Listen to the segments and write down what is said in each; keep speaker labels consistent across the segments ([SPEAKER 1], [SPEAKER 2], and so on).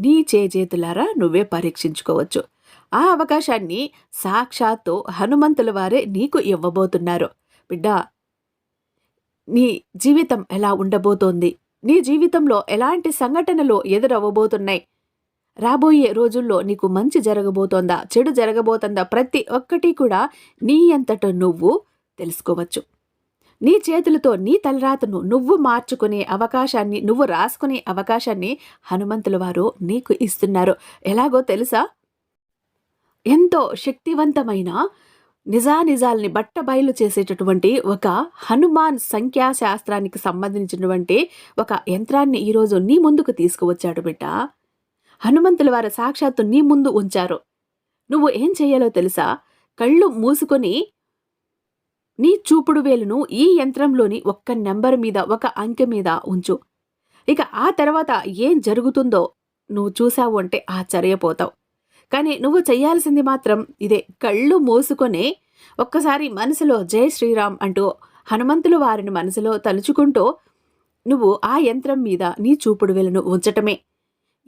[SPEAKER 1] నీ చేజేతులారా నువ్వే పరీక్షించుకోవచ్చు. ఆ అవకాశాన్ని సాక్షాత్తు హనుమంతుల వారే నీకు ఇవ్వబోతున్నారు. బిడ్డా నీ జీవితం ఎలా ఉండబోతోంది? నీ జీవితంలో ఎలాంటి సంఘటనలు ఎదురవ్వబోతున్నాయి? రాబోయే రోజుల్లో నీకు మంచి జరగబోతోందా? చెడు జరగబోతుందా? ప్రతి ఒక్కటి కూడా నీ అంతట నువ్వు తెలుసుకోవచ్చు. నీ చేతులతో నీ తలరాతను నువ్వు మార్చుకునే అవకాశాన్ని నువ్వు రాసుకునే అవకాశాన్ని హనుమంతుల వారు నీకు ఇస్తున్నారు. ఎలాగో తెలుసా? ఎంతో శక్తివంతమైన నిజానిజాల్ని బట్టబయలు చేసేటటువంటి ఒక హనుమాన్ సంఖ్యాశాస్త్రానికి సంబంధించినటువంటి ఒక యంత్రాన్ని ఈరోజు నీ ముందుకు తీసుకువచ్చాడు బిడ్డ. హనుమంతుల వారు సాక్షాత్తు నీ ముందు ఉంచారు. నువ్వు ఏం చేయాలో తెలుసా? కళ్ళు మూసుకొని నీ చూపుడు వేలును ఈ యంత్రంలోని ఒక్క నెంబర్ మీద ఒక అంకె మీద ఉంచు. ఇక ఆ తర్వాత ఏం జరుగుతుందో నువ్వు చూసావు అంటే ఆశ్చర్యపోతావు. కానీ నువ్వు చేయాల్సింది మాత్రం ఇదే. కళ్ళు మూసుకొని ఒక్కసారి మనసులో జై శ్రీరామ్ అంటూ హనుమంతుల వారిని మనసులో తలుచుకుంటూ నువ్వు ఆ యంత్రం మీద నీ చూపుడు వేలును ఉంచటమే.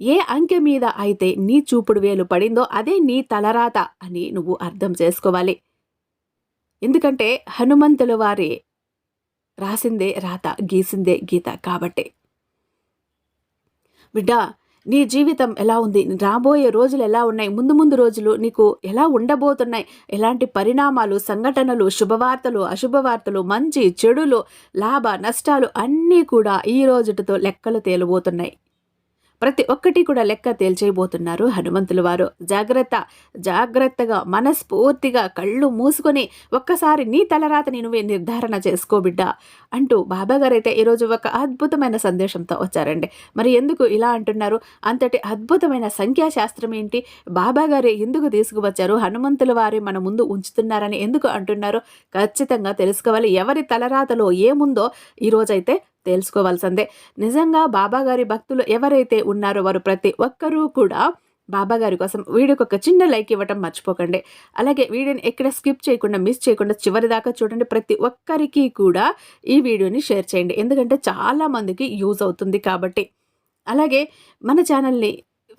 [SPEAKER 1] ఏ అంకె మీద అయితే నీ చూపుడు వేలు పడిందో అదే నీ తలరాత అని నువ్వు అర్థం చేసుకోవాలి. ఎందుకంటే హనుమంతుల వారి రాసిందే రాత గీసిందే గీత కాబట్టి. బిడ్డ నీ జీవితం ఎలా ఉంది? రాబోయే రోజులు ఎలా ఉన్నాయి? ముందు ముందు రోజులు నీకు ఎలా ఉండబోతున్నాయి? ఎలాంటి పరిణామాలు సంఘటనలు శుభవార్తలు అశుభవార్తలు మంచి చెడులు లాభ నష్టాలు అన్నీ కూడా ఈ రోజుటితో లెక్కలు తేలబోతున్నాయి. ప్రతి ఒక్కటి కూడా లెక్క తేల్చేయబోతున్నారు హనుమంతుల వారు. జాగ్రత్త జాగ్రత్తగా మనస్ఫూర్తిగా కళ్ళు మూసుకొని ఒక్కసారి నీ తలరాతని నువ్వే నిర్ధారణ చేసుకోబిడ్డా అంటూ బాబాగారు అయితే ఈరోజు ఒక అద్భుతమైన సందేశంతో వచ్చారండి. మరి ఎందుకు ఇలా అంటున్నారు? అంతటి అద్భుతమైన సంఖ్యాశాస్త్రం ఏంటి? బాబాగారే ఎందుకు తీసుకువచ్చారు? హనుమంతుల వారే మన ముందు ఉంచుతున్నారని ఎందుకు అంటున్నారో? ఖచ్చితంగా తెలుసుకోవాలి. ఎవరి తలరాతలో ఏముందో ఈరోజైతే తెలుసుకోవాల్సిందే. నిజంగా బాబాగారి భక్తులు ఎవరైతే ఉన్నారో వారు ప్రతి ఒక్కరూ కూడా బాబాగారి కోసం వీడియోకి ఒక చిన్న లైక్ ఇవ్వటం మర్చిపోకండి. అలాగే వీడియోని ఎక్కడ స్కిప్ చేయకుండా మిస్ చేయకుండా చివరి దాకా చూడండి. ప్రతి ఒక్కరికి కూడా ఈ వీడియోని షేర్ చేయండి. ఎందుకంటే చాలామందికి యూజ్ అవుతుంది కాబట్టి. అలాగే మన ఛానల్ని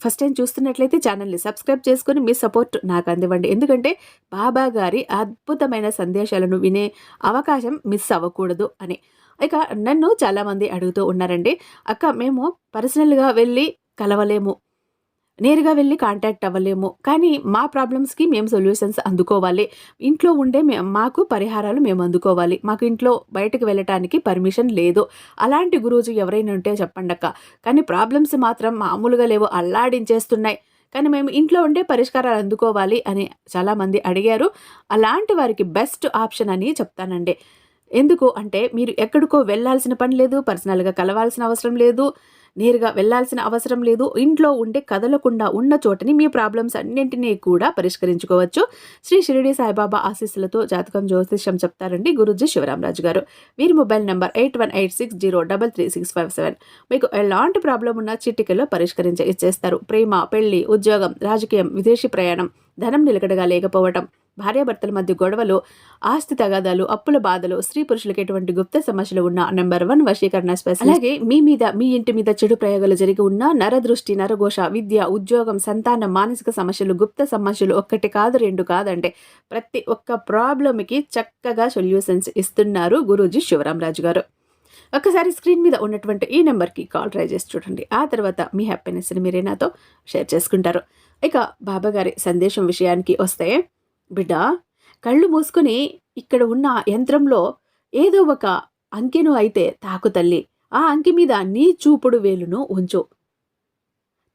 [SPEAKER 1] ఫస్ట్ టైం చూస్తున్నట్లయితే ఛానల్ని సబ్స్క్రైబ్ చేసుకుని మీ సపోర్ట్ నాకు అందివ్వండి. ఎందుకంటే బాబా గారి అద్భుతమైన సందేశాలను వినే అవకాశం మిస్ అవ్వకూడదు అని. ఇక నన్ను చాలామంది అడుగుతూ ఉన్నారండి. అక్క మేము పర్సనల్గా వెళ్ళి కలవలేము. నేరుగా వెళ్ళి కాంటాక్ట్ అవ్వలేము. కానీ మా ప్రాబ్లమ్స్కి మేము సొల్యూషన్స్ అందుకోవాలి. ఇంట్లో ఉండే మాకు పరిహారాలు మేము అందుకోవాలి. మాకు ఇంట్లో బయటకు వెళ్ళటానికి పర్మిషన్ లేదు. అలాంటి గురూజు ఎవరైనా ఉంటే చెప్పండి అక్క. కానీ ప్రాబ్లమ్స్ మాత్రం మామూలుగా లేవు. అల్లాడించేస్తున్నాయి. కానీ మేము ఇంట్లో ఉండే పరిష్కారాలు అందుకోవాలి అని చాలామంది అడిగారు. అలాంటి వారికి బెస్ట్ ఆప్షన్ అని చెప్తానండి. ఎందుకు? అంటే మీరు ఎక్కడికో వెళ్ళాల్సిన పని లేదు పర్సనల్గా కలవాల్సిన అవసరం లేదు నేరుగా వెళ్ళాల్సిన అవసరం లేదు ఇంట్లో ఉండే కదలకుండా ఉన్న చోటని మీ ప్రాబ్లమ్స్ అన్నింటినీ కూడా పరిష్కరించుకోవచ్చు. శ్రీ షిరిడి సాయిబాబా ఆశీస్సులతో జాతకం జ్యోతిష్యం చెప్తారండి గురుజీ శివరామరాజు గారు. వీరి mobile number eight one eight six zero double three six five seven. మీకు ఎలాంటి ప్రాబ్లం ఉన్నా చిటికలో పరిష్కరించే ఇచ్చేస్తారు. ప్రేమ పెళ్ళి ఉద్యోగం రాజకీయం విదేశీ ప్రయాణం ధనం నిలకడగా లేకపోవటం. భార్యాభర్తల మధ్య గొడవలు ఆస్తి తగాదాలు అప్పుల బాధలు స్త్రీ పురుషులకు ఎటువంటి గుప్త సమస్యలు ఉన్న నెంబర్ వన్ వశీకరణ స్పెషల్ అలాగే మీ మీద మీ ఇంటి మీద చెడు ప్రయోగాలు జరిగి ఉన్న నరదృష్టి నరఘోష విద్య ఉద్యోగం సంతానం మానసిక సమస్యలు గుప్త సమస్యలు ఒక్కటి కాదు రెండు కాదంటే ప్రతి ఒక్క ప్రాబ్లమ్కి చక్కగా సొల్యూషన్స్ ఇస్తున్నారు గురూజీ శివరామరాజు గారు. ఒకసారి స్క్రీన్ మీద ఉన్నటువంటి ఈ నెంబర్కి కాల్ ట్రై చేసి చూడండి. ఆ తర్వాత మీ హ్యాపీనెస్ని మీరే నాతో షేర్ చేసుకుంటారు. ఇక బాబాగారి సందేశం విషయానికి వస్తే బిడ్డ కళ్ళు మూసుకొని ఇక్కడ ఉన్న యంత్రంలో ఏదో ఒక అంకెను అయితే తాకు తల్లి. ఆ అంకె మీద నీ చూపుడు వేలును ఉంచు.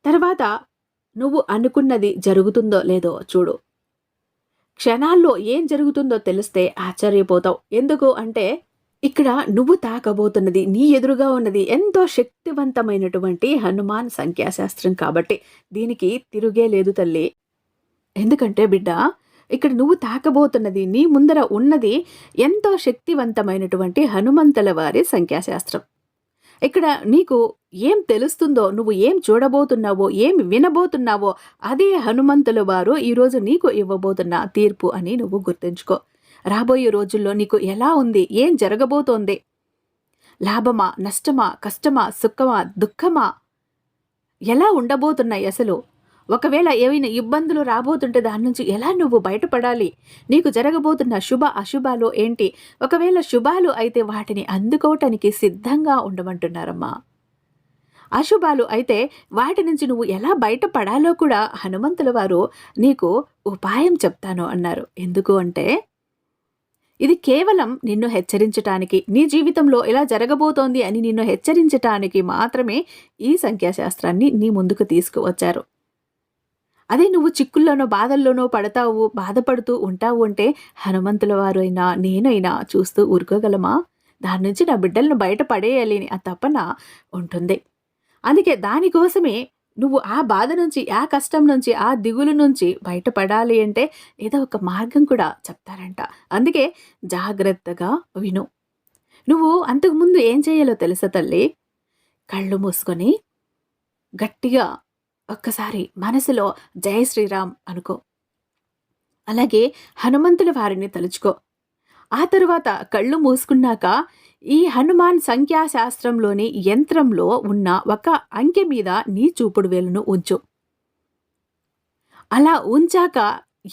[SPEAKER 1] తర్వాత నువ్వు అనుకున్నది జరుగుతుందో లేదో చూడు. క్షణాల్లో ఏం జరుగుతుందో తెలిస్తే ఆశ్చర్యపోతావు. ఎందుకు అంటే ఇక్కడ నువ్వు తాకబోతున్నది నీ ఎదురుగా ఉన్నది ఎంతో శక్తివంతమైనటువంటి హనుమాన్ సంఖ్యాశాస్త్రం కాబట్టి దీనికి తిరుగే లేదు తల్లి. ఎందుకంటే బిడ్డ ఇక్కడ నువ్వు తాకబోతున్నది నీ ముందర ఉన్నది ఎంతో శక్తివంతమైనటువంటి హనుమంతుల వారి సంఖ్యాశాస్త్రం. ఇక్కడ నీకు ఏం తెలుస్తుందో నువ్వు ఏం చూడబోతున్నావో ఏం వినబోతున్నావో అదే హనుమంతుల వారు ఈరోజు నీకు ఇవ్వబోతున్న తీర్పు అని నువ్వు గుర్తుంచుకో. రాబోయే రోజుల్లో నీకు ఎలా ఉంది ఏం జరగబోతోంది? లాభమా నష్టమా కష్టమా సుఖమా దుఃఖమా? ఎలా ఉండబోతున్నాయి అసలు? ఒకవేళ ఏవైనా ఇబ్బందులు రాబోతుంటే దాని నుంచి ఎలా నువ్వు బయటపడాలి? నీకు జరగబోతున్న శుభ అశుభాలు ఏంటి? ఒకవేళ శుభాలు అయితే వాటిని అందుకోవటానికి సిద్ధంగా ఉండమంటున్నారమ్మా. అశుభాలు అయితే వాటి నుంచి నువ్వు ఎలా బయటపడాలో కూడా హనుమంతుల వారు నీకు ఉపాయం చెప్తాను అన్నారు. ఎందుకు అంటే ఇది కేవలం నిన్ను హెచ్చరించటానికి నీ జీవితంలో ఎలా జరగబోతోంది అని నిన్ను హెచ్చరించటానికి మాత్రమే ఈ సంఖ్యాశాస్త్రాన్ని నీ ముందుకు తీసుకువచ్చారు. అదే నువ్వు చిక్కుల్లోనో బాధల్లోనో పడతావు బాధపడుతూ ఉంటావు అంటే హనుమంతుల వారు అయినా నేనైనా చూస్తూ ఊరుకోగలమా? దాని నుంచి నా బిడ్డలను బయట పడేయాలి అని ఆ తపన ఉంటుంది. అందుకే దానికోసమే నువ్వు ఆ బాధ నుంచి ఆ కష్టం నుంచి ఆ దిగులు నుంచి బయటపడాలి అంటే ఏదో ఒక మార్గం కూడా చెప్తారంట. అందుకే జాగ్రత్తగా విను. నువ్వు అంతకుముందు ఏం చేయాలో తెలుసా తల్లి? కళ్ళు మూసుకొని గట్టిగా ఒక్కసారి మనసులో జయ శ్రీరామ్ అనుకో. అలాగే హనుమంతుల వారిని తలుచుకో. ఆ తరువాత కళ్ళు మూసుకున్నాక ఈ హనుమాన్ సంఖ్యాశాస్త్రంలోని యంత్రంలో ఉన్న ఒక అంకె మీద నీ చూపుడు వేలును ఉంచు. అలా ఉంచాక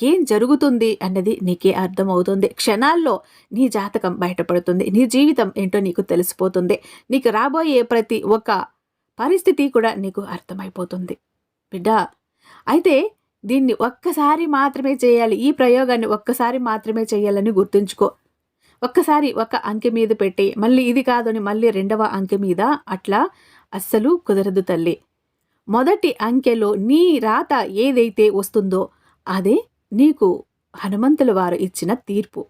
[SPEAKER 1] ఏం జరుగుతుంది అన్నది నీకే అర్థమవుతుంది. క్షణాల్లో నీ జాతకం బయటపడుతుంది. నీ జీవితం ఏంటో నీకు తెలిసిపోతుంది. నీకు రాబోయే ప్రతి ఒక్క పరిస్థితి కూడా నీకు అర్థమైపోతుంది. బిడ్డ అయితే దీన్ని ఒక్కసారి మాత్రమే చేయాలి. ఈ ప్రయోగాన్ని ఒక్కసారి మాత్రమే చేయాలని గుర్తుంచుకో. ఒక్కసారి ఒక అంకె మీద పెట్టి మళ్ళీ ఇది కాదని మళ్ళీ రెండవ అంకె మీద అట్లా అస్సలు కుదరదు తల్లి. మొదటి అంకెలో నీ రాత ఏదైతే వస్తుందో అదే నీకు హనుమంతుల వారు ఇచ్చిన తీర్పు.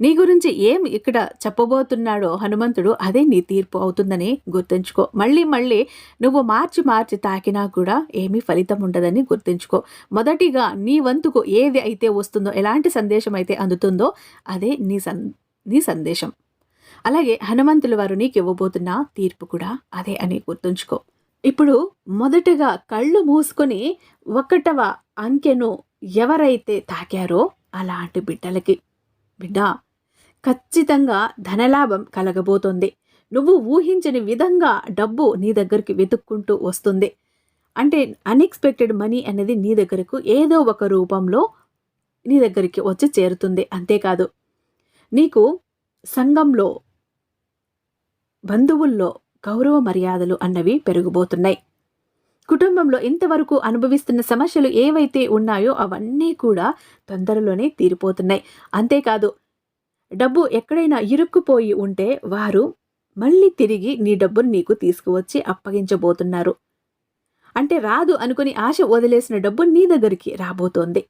[SPEAKER 1] నీ గురించి ఏం ఇక్కడ చెప్పబోతున్నాడో హనుమంతుడు అదే నీ తీర్పు అవుతుందని గుర్తుంచుకో. మళ్ళీ మళ్ళీ నువ్వు మార్చి మార్చి తాకినా కూడా ఏమీ ఫలితం ఉండదని గుర్తుంచుకో. మొదటిగా నీ వంతుకు ఏది అయితే వస్తుందో ఎలాంటి సందేశం అయితే అందుతుందో అదే నీ సన్ నీ సందేశం. అలాగే హనుమంతుల వారు నీకు ఇవ్వబోతున్న తీర్పు కూడా అదే అని గుర్తుంచుకో. ఇప్పుడు మొదటగా కళ్ళు మూసుకొని ఒకటవ అంకెను ఎవరైతే తాకారో అలాంటి బిడ్డలకి. బిడ్డ ఖచ్చితంగా ధనలాభం కలగబోతోంది. నువ్వు ఊహించని విధంగా డబ్బు నీ దగ్గరికి వెతుక్కుంటూ వస్తుంది. అంటే అన్ఎక్స్పెక్టెడ్ మనీ అనేది నీ దగ్గరకు ఏదో ఒక రూపంలో నీ దగ్గరికి వచ్చి చేరుతుంది. అంతేకాదు నీకు సంఘంలో బంధువుల్లో గౌరవ మర్యాదలు అన్నవి పెరిగిపోతున్నాయి. కుటుంబంలో ఇంతవరకు అనుభవిస్తున్న సమస్యలు ఏవైతే ఉన్నాయో అవన్నీ కూడా తొందరలోనే తీరిపోతున్నాయి. అంతేకాదు డబ్బు ఎక్కడైనా ఇరుక్కుపోయి ఉంటే వారు మళ్ళీ తిరిగి నీ డబ్బును నీకు తీసుకువచ్చి అప్పగించబోతున్నారు. అంటే రాదు అనుకుని ఆశ వదిలేసిన డబ్బు నీ దగ్గరికి రాబోతోంది.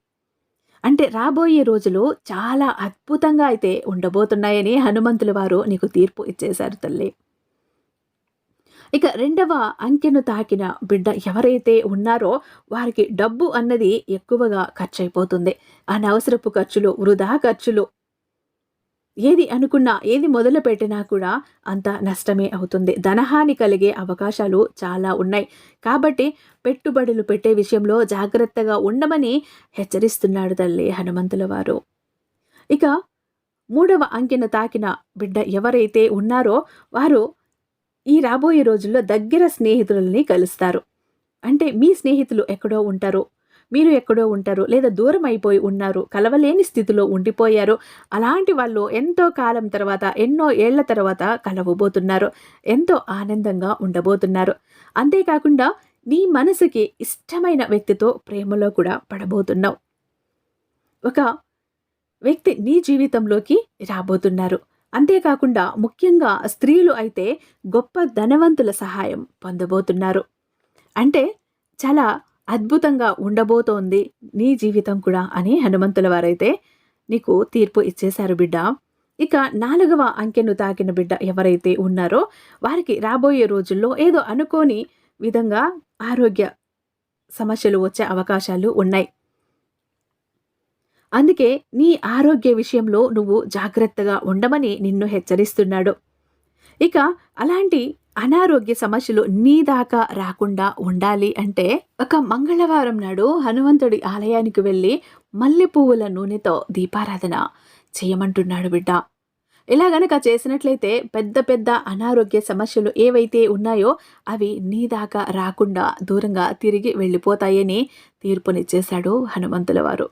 [SPEAKER 1] అంటే రాబోయే రోజులు చాలా అద్భుతంగా అయితే ఉండబోతున్నాయని హనుమంతుల వారు నీకు తీర్పు ఇచ్చేశారు తల్లి. ఇక రెండవ అంకెను తాకిన బిడ్డ ఎవరైతే ఉన్నారో వారికి డబ్బు అన్నది ఎక్కువగా ఖర్చు అయిపోతుంది అనవసరపు ఖర్చులు వృధా ఖర్చులు ఏది అనుకున్నా ఏది మొదలు పెట్టినా కూడా అంత నష్టమే అవుతుంది. ధనహాని కలిగే అవకాశాలు చాలా ఉన్నాయి. కాబట్టి పెట్టుబడులు పెట్టే విషయంలో జాగ్రత్తగా ఉండమని హెచ్చరిస్తున్నాడు తల్లి హనుమంతుల వారు. ఇక మూడవ అంకెన తాకిన బిడ్డ ఎవరైతే ఉన్నారో వారు ఈ రాబోయే రోజుల్లో దగ్గర స్నేహితులని కలుస్తారు. అంటే మీ స్నేహితులు ఎక్కడో ఉంటారు. మీరు ఎక్కడో ఉంటారు లేదా దూరం అయిపోయి ఉన్నారు కలవలేని స్థితిలో ఉండిపోయారు. అలాంటి వాళ్ళు ఎంతో కాలం తర్వాత ఎన్నో ఏళ్ళ తర్వాత కలవబోతున్నారు ఎంతో ఆనందంగా ఉండబోతున్నారు. అంతేకాకుండా నీ మనసుకి ఇష్టమైన వ్యక్తితో ప్రేమలో కూడా పడబోతున్నావు. ఒక వ్యక్తి నీ జీవితంలోకి రాబోతున్నారు. అంతేకాకుండా ముఖ్యంగా స్త్రీలు అయితే గొప్ప ధనవంతుల సహాయం పొందబోతున్నారు. అంటే చాలా అద్భుతంగా ఉండబోతోంది నీ జీవితం కూడా అని హనుమంతుల వారైతే నీకు తీర్పు ఇచ్చేశారు బిడ్డ. ఇక నాలుగవ అంకెను తాకిన బిడ్డ ఎవరైతే ఉన్నారో వారికి రాబోయే రోజుల్లో ఏదో అనుకోని విధంగా ఆరోగ్య సమస్యలు వచ్చే అవకాశాలు ఉన్నాయి. అందుకే నీ ఆరోగ్య విషయంలో నువ్వు జాగ్రత్తగా ఉండమని నిన్ను హెచ్చరిస్తున్నాడు. ఇక అలాంటి అనారోగ్య సమస్యలు నీ దాకా రాకుండా ఉండాలి అంటే ఒక మంగళవారం నాడు హనుమంతుడి ఆలయానికి వెళ్ళి మల్లె పువ్వుల నూనెతో దీపారాధన చేయమంటున్నాడు బిడ్డ. ఇలా గనక చేసినట్లయితే పెద్ద పెద్ద అనారోగ్య సమస్యలు ఏవైతే ఉన్నాయో అవి నీ దాకా రాకుండా దూరంగా తిరిగి వెళ్ళిపోతాయని తీర్పునిచ్చేశాడు హనుమంతుల వారు.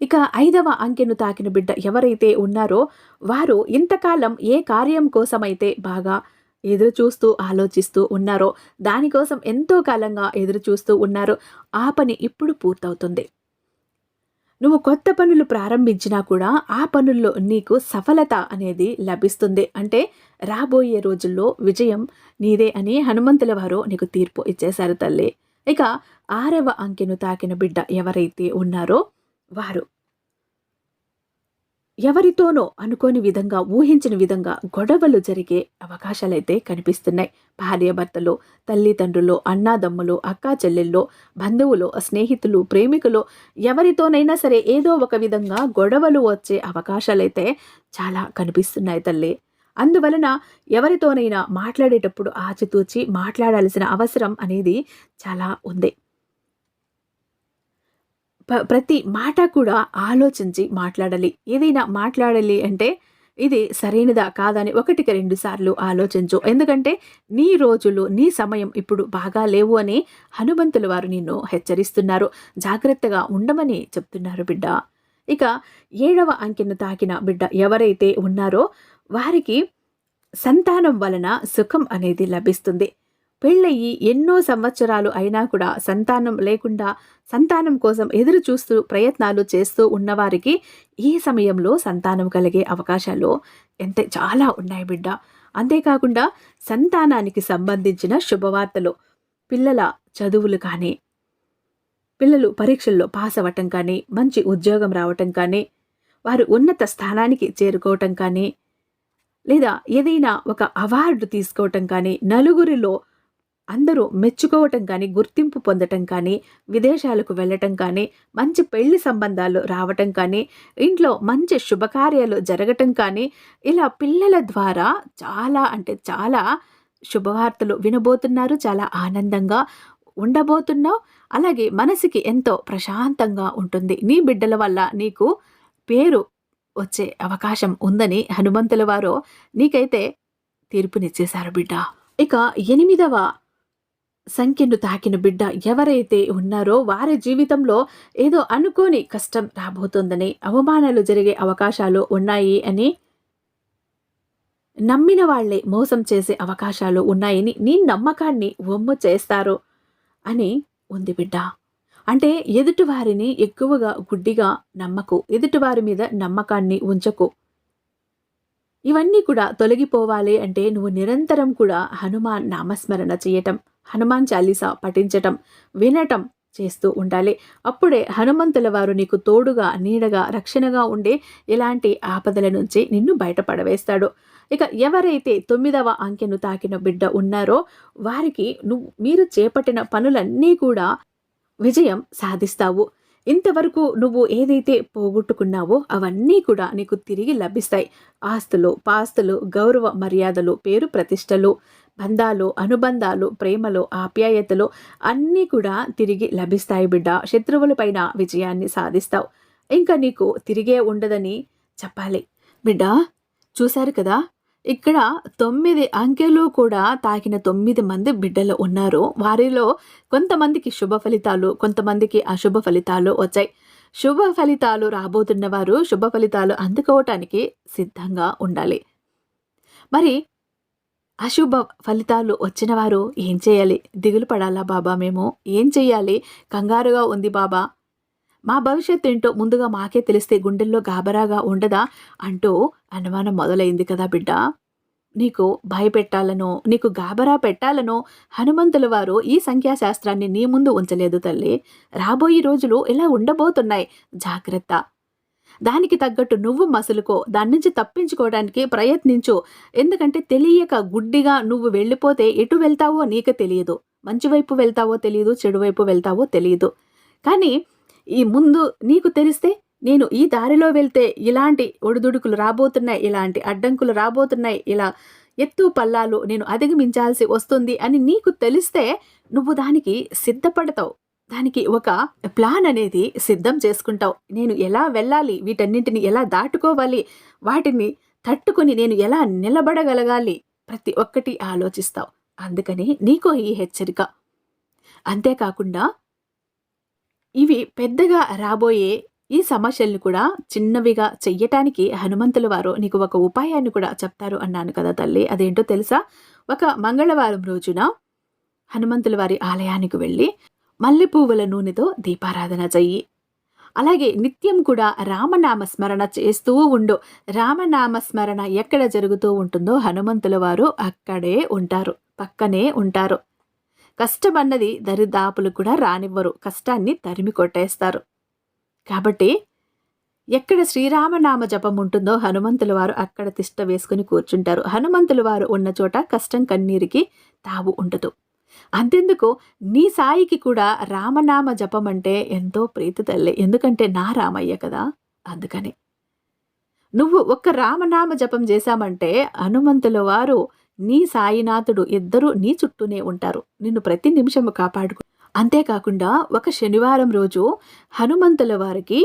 [SPEAKER 1] ఇక ఐదవ అంకెను తాకిన బిడ్డ ఎవరైతే ఉన్నారో వారు ఇంతకాలం ఏ కార్యం కోసమైతే బాగా ఎదురు చూస్తూ ఆలోచిస్తూ ఉన్నారో దానికోసం ఎంతో కాలంగా ఎదురు చూస్తూ ఉన్నారో ఆ పని ఇప్పుడు పూర్తవుతుంది. నువ్వు కొత్త పనులు ప్రారంభించినా కూడా ఆ పనుల్లో నీకు సఫలత అనేది లభిస్తుంది. అంటే రాబోయే రోజుల్లో విజయం నీదే అని హనుమంతుల వారు నీకు తీర్పు ఇచ్చేశారు తల్లి. ఇక ఆరవ అంకెను తాకిన బిడ్డ ఎవరైతే ఉన్నారో వారు. ఎవరితోనో అనుకోని విధంగా ఊహించిన విధంగా గొడవలు జరిగే అవకాశాలైతే కనిపిస్తున్నాయి. భార్యాభర్తలు తల్లిదండ్రులు అన్నాదమ్ములు అక్కా చెల్లెళ్ళు బంధువులు స్నేహితులు ప్రేమికులు ఎవరితోనైనా సరే ఏదో ఒక విధంగా గొడవలు వచ్చే అవకాశాలైతే చాలా కనిపిస్తున్నాయి తల్లి. అందువలన ఎవరితోనైనా మాట్లాడేటప్పుడు ఆచితూచి మాట్లాడాల్సిన అవసరం అనేది చాలా ఉంది. ప్రతి మాట కూడా ఆలోచించి మాట్లాడాలి. ఏదైనా మాట్లాడాలి అంటే ఇది సరైనదా కాదని ఒకటికి రెండు సార్లు ఆలోచించు. ఎందుకంటే నీ రోజులు నీ సమయం ఇప్పుడు బాగా లేవు అని హనుమంతుల వారు నిన్ను హెచ్చరిస్తున్నారు. జాగ్రత్తగా ఉండమని చెప్తున్నారు బిడ్డ. ఇక ఏడవ అంకెను తాకిన బిడ్డ ఎవరైతే ఉన్నారో వారికి సంతానం వలన సుఖం అనేది లభిస్తుంది. పెళ్ళయి ఎన్నో సంవత్సరాలు అయినా కూడా సంతానం లేకుండా సంతానం కోసం ఎదురు చూస్తూ ప్రయత్నాలు చేస్తూ ఉన్నవారికి ఈ సమయంలో సంతానం కలిగే అవకాశాలు ఎంత చాలా ఉన్నాయి బిడ్డ. అంతేకాకుండా సంతానానికి సంబంధించిన శుభవార్తలు పిల్లల చదువులు కానీ పిల్లలు పరీక్షల్లో పాస్ అవ్వటం కానీ మంచి ఉద్యోగం రావటం కానీ వారు ఉన్నత స్థానానికి చేరుకోవటం కానీ లేదా ఏదైనా ఒక అవార్డు తీసుకోవటం కానీ నలుగురిలో అందరూ మెచ్చుకోవటం కానీ గుర్తింపు పొందటం కానీ విదేశాలకు వెళ్ళటం కానీ మంచి పెళ్ళి సంబంధాలు రావటం కానీ ఇంట్లో మంచి శుభకార్యాలు జరగటం కానీ ఇలా పిల్లల ద్వారా చాలా అంటే చాలా శుభవార్తలు వినబోతున్నారు చాలా ఆనందంగా ఉండబోతున్నావు. అలాగే మనసుకి ఎంతో ప్రశాంతంగా ఉంటుంది. నీ బిడ్డల వల్ల నీకు పేరు వచ్చే అవకాశం ఉందని హనుమంతుల వారు నీకైతే తీర్పునిచ్చేశారు బిడ్డ. ఇక ఎనిమిదవ సంఖ్యను తాకిన బిడ్డ ఎవరైతే ఉన్నారో వారి జీవితంలో ఏదో అనుకోని కష్టం రాబోతుందని అవమానాలు జరిగే అవకాశాలు ఉన్నాయి అని నమ్మిన వాళ్ళే మోసం చేసే అవకాశాలు ఉన్నాయని నీ నమ్మకాన్ని ఒమ్ము చేస్తారు అని ఉంది బిడ్డ. అంటే ఎదుటివారిని ఎక్కువగా గుడ్డిగా నమ్మకు ఎదుటివారి మీద నమ్మకాన్ని ఉంచకు. ఇవన్నీ కూడా తొలగిపోవాలి అంటే నువ్వు నిరంతరం కూడా హనుమాన్ నామస్మరణ చేయటం హనుమాన్ చాలీసా పఠించటం వినటం చేస్తూ ఉండాలి. అప్పుడే హనుమంతుల వారు నీకు తోడుగా నీడగా రక్షణగా ఉండే ఇలాంటి ఆపదల నుంచి నిన్ను బయటపడవేస్తాడు. ఇక ఎవరైతే తొమ్మిదవ అంకెను తాకిన బిడ్డ ఉన్నారో వారికి నువ్వు మీరు చేపట్టిన పనులన్నీ కూడా విజయం సాధిస్తావు. ఇంతవరకు నువ్వు ఏదైతే పోగొట్టుకున్నావో అవన్నీ కూడా నీకు తిరిగి లభిస్తాయి. ఆస్తులు పాస్తులు గౌరవ మర్యాదలు పేరు ప్రతిష్టలు బంధాలు అనుబంధాలు ప్రేమలు ఆప్యాయతలు అన్నీ కూడా తిరిగి లభిస్తాయి బిడ్డ. శత్రువులపైన విజయాన్ని సాధిస్తావు. ఇంకా నీకు తిరిగే ఉండదని చెప్పాలి. బిడ్డ చూశారు కదా? ఇక్కడ తొమ్మిది అంకెలు కూడా తాకిన తొమ్మిది మంది బిడ్డలు ఉన్నారు. వారిలో కొంతమందికి శుభ ఫలితాలు కొంతమందికి అశుభ ఫలితాలు వచ్చాయి. శుభ ఫలితాలు రాబోతున్న వారు శుభ ఫలితాలు అందుకోవటానికి సిద్ధంగా ఉండాలి. మరి అశుభ ఫలితాలు వచ్చిన వారు ఏం చేయాలి? దిగులు పడాలా బాబా మేము? ఏం చెయ్యాలి కంగారుగా ఉంది బాబా. మా భవిష్యత్ ఏంటో ముందుగా మాకే తెలిస్తే గుండెల్లో గాబరాగా ఉండదా? అంటూ అనుమానం మొదలైంది కదా బిడ్డ. నీకు భయపెట్టాలనో నీకు గాబరా పెట్టాలనో హనుమంతుల వారు ఈ సంఖ్యాశాస్త్రాన్ని నీ ముందు ఉంచలేదు తల్లి. రాబోయే రోజులు ఇలా ఉండబోతున్నాయి. జాగ్రత్త. దానికి తగ్గట్టు నువ్వు మసులుకో దాని నుంచి తప్పించుకోవడానికి ప్రయత్నించు. ఎందుకంటే తెలియక గుడ్డిగా నువ్వు వెళ్ళిపోతే ఎటు వెళ్తావో నీకు తెలియదు. మంచి వైపు వెళ్తావో తెలియదు చెడు వైపు వెళ్తావో తెలియదు. కానీ ఈ ముందు నీకు తెలిస్తే నేను ఈ దారిలో వెళ్తే ఇలాంటి ఒడిదుడుకులు రాబోతున్నాయి ఇలాంటి అడ్డంకులు రాబోతున్నాయి ఇలా ఎత్తు పల్లాలు నేను అధిగమించాల్సి వస్తుంది అని నీకు తెలిస్తే నువ్వు దానికి సిద్ధపడతావు. దానికి ఒక ప్లాన్ అనేది సిద్ధం చేసుకుంటావు. నేను ఎలా వెళ్ళాలి వీటన్నింటిని ఎలా దాటుకోవాలి వాటిని తట్టుకొని నేను ఎలా నిలబడగలగాలి ప్రతి ఒక్కటి ఆలోచిస్తావు. అందుకని నీకో ఈ హెచ్చరిక. అంతేకాకుండా ఇవి పెద్దగా రాబోయే ఈ సమస్యల్ని కూడా చిన్నవిగా చెయ్యటానికి హనుమంతుల వారు నీకు ఒక ఉపాయాన్ని కూడా చెప్తారు అన్నాను కదా తల్లి. అదేంటో తెలుసా? ఒక మంగళవారం రోజున హనుమంతుల వారి ఆలయానికి వెళ్ళి మల్లె పువ్వుల నూనెతో దీపారాధన చెయ్యి. అలాగే నిత్యం కూడా రామనామ స్మరణ చేస్తూ ఉండు. రామనామ స్మరణ ఎక్కడ జరుగుతూ ఉంటుందో హనుమంతుల వారు అక్కడే ఉంటారు పక్కనే ఉంటారు. కష్టమన్నది దరిదాపులు కూడా రానివ్వరు. కష్టాన్ని తరిమి కొట్టేస్తారు. కాబట్టి ఎక్కడ శ్రీరామనామ జపం ఉంటుందో హనుమంతుల వారు అక్కడ తిష్ట వేసుకుని కూర్చుంటారు. హనుమంతుల వారు ఉన్న చోట కష్టం కన్నీరికి తావు ఉండదు. అంతెందుకు? నీ సాయికి కూడా రామనామ జపం అంటే ఎంతో ప్రీతి తల్లి. ఎందుకంటే నా రామయ్య కదా అందుకని. నువ్వు ఒక్క రామనామ జపం చేశామంటే హనుమంతుల వారు నీ సాయినాథుడు ఇద్దరూ నీ చుట్టూనే ఉంటారు. నిన్ను ప్రతి నిమిషము కాపాడుకు. అంతేకాకుండా ఒక శనివారం రోజు హనుమంతుల వారికి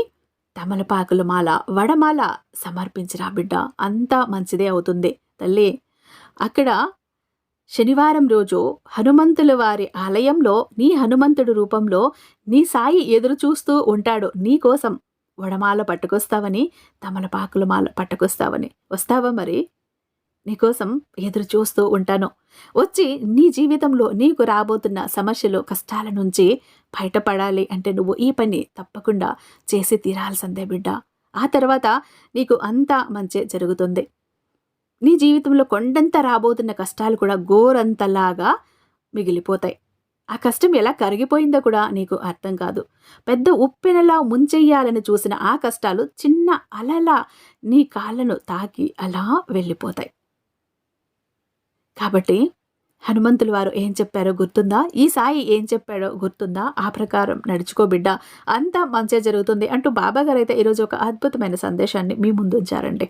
[SPEAKER 1] తమలపాకుల మాల వడమాల సమర్పించిరా బిడ్డ. అంతా మంచిదే అవుతుంది తల్లి. అక్కడ శనివారం రోజు హనుమంతుల వారి ఆలయంలో నీ హనుమంతుడు రూపంలో నీ సాయి ఎదురు చూస్తూ ఉంటాడు. నీ కోసం వడమాల పట్టుకొస్తావని తమలపాకుల మాల పట్టుకొస్తావని. వస్తావా మరి? నీకోసం ఎదురు చూస్తూ ఉంటాను. వచ్చి నీ జీవితంలో నీకు రాబోతున్న సమస్యలు కష్టాల నుంచి బయటపడాలి అంటే నువ్వు ఈ పని తప్పకుండా చేసి తీరాల్సిందే బిడ్డ. ఆ తర్వాత నీకు అంతా మంచి జరుగుతుంది. నీ జీవితంలో కొండంత రాబోతున్న కష్టాలు కూడా గోరంతలాగా మిగిలిపోతాయి. ఆ కష్టం ఎలా కరిగిపోయిందో కూడా నీకు అర్థం కాదు. పెద్ద ఉప్పెనలా ముంచెయ్యాలని చూసిన ఆ కష్టాలు చిన్న అలలా నీ కాళ్ళను తాకి అలా వెళ్ళిపోతాయి. కాబట్టి హనుమంతుల వారు ఏం చెప్పారో గుర్తుందా? ఈ సాయి ఏం చెప్పాడో గుర్తుందా? ఆ ప్రకారం నడుచుకో బిడ్డ అంతా మంచిగా జరుగుతుంది అంటూ బాబా గారు అయితే ఈరోజు ఒక అద్భుతమైన సందేశాన్ని మీ ముందు ఉంచారండి.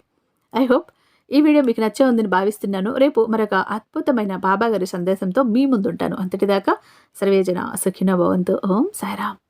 [SPEAKER 1] ఐ హోప్ ఈ వీడియో మీకు నచ్చే ఉందని భావిస్తున్నాను. రేపు మరొక అద్భుతమైన బాబా గారి సందేశంతో మీ ముందుంటాను. అంతటిదాకా సర్వేజన సుఖిన భవంతు. ఓం సాయిరామ్.